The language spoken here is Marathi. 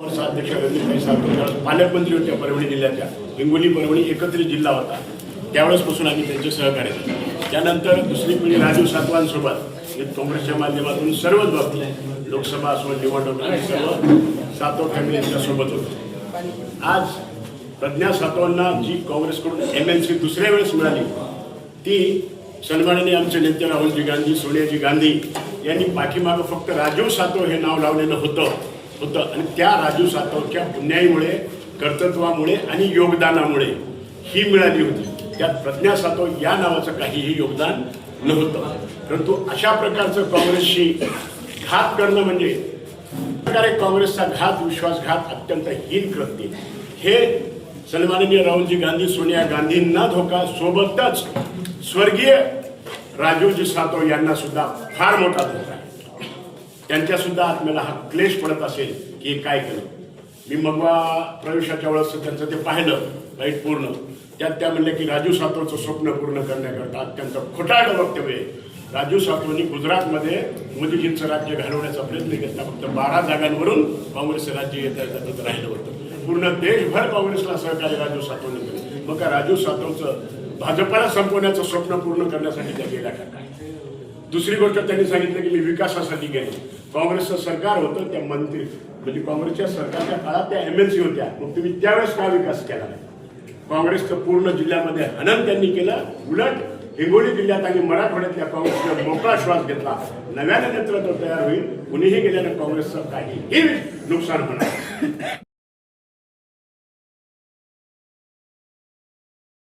अध्यक्ष सातव पालकमंत्री होते परभणी जिल्ह्याच्या हिंगोली परभणी एकत्रित जिल्हा होता. त्यावेळेसपासून आम्ही त्यांचे सहकार्य केलं त्यानंतर दुसरी पिढी राजीव सातवांसोबत हे काँग्रेसच्या माध्यमातून सर्वच बाबतीत लोकसभा असो निवडणूक आणि सर्व सातव फॅमिली सोबत होतो. आज प्रज्ञा सातवांना जी काँग्रेसकडून एम एन सी दुसऱ्या वेळेस मिळाली ती सन्माननीय आमचे नेते राहुलजी गांधी सोनियाजी गांधी यांनी पाठीमागं फक्त राजीव सातव हे नाव लावलेलं होतं. होतं. आणि त्या राजू सातवच्या पुण्याईमुळे कर्तृत्वामुळे आणि योगदानामुळे ही मिळाली होती. त्यात प्रज्ञा सातव या नावाचं काहीही योगदान नव्हतं. परंतु अशा प्रकारचं काँग्रेसशी घात करणं म्हणजे प्रकारे काँग्रेसचा घात विश्वासघात अत्यंत हीन कृत्य हे सन्माननीय राहुलजी गांधी सोनिया गांधींना धोका सोबतच स्वर्गीय राजीवजी सातव यांना सुद्धा फार मोठा धोका त्यांच्यासुद्धा त्यांच्या सुद्धा आत्म्याला हा क्लेश पडत असेल की हे काय केलं? मी मगवा प्रवेशाच्या वेळेस त्यांचं ते पाहिलं राईट पूर्ण. त्यात त्या म्हणल्या की राजू सातवचं स्वप्न पूर्ण करण्याकरता अत्यंत खोटाळलं वक्तव्य राजू सातवनी गुजरातमध्ये मोदीजींचं राज्य घालवण्याचा प्रयत्न केला. फक्त बारा जागांवरून काँग्रेस राज्य येत येतात राहिलं होतं. पूर्ण देशभर काँग्रेसला सहकार्य राजू सातवने केलं. मग का राजू सातवचं भाजपाला संपवण्याचं स्वप्न पूर्ण करण्यासाठी त्या गेल्या का दुसरी गोष्ट त्यांनी सांगितलं की मी विकासासाठी गेलो. काँग्रेसचं सरकार होतं त्या मंत्री. म्हणजे काँग्रेसच्या सरकारच्या काळात त्या एम एल सी होत्या. मग तुम्ही त्यावेळेस का विकास केला नाही? काँग्रेसचं पूर्ण जिल्ह्यामध्ये हनन त्यांनी केलं. उलट हिंगोली जिल्ह्यात आणि मराठवाड्यातल्या काँग्रेसने मोकळा श्वास घेतला. नव्याने नेतृत्व तयार होईल. कुणीही गेल्यानं काँग्रेसचं काहीही नुकसान होणार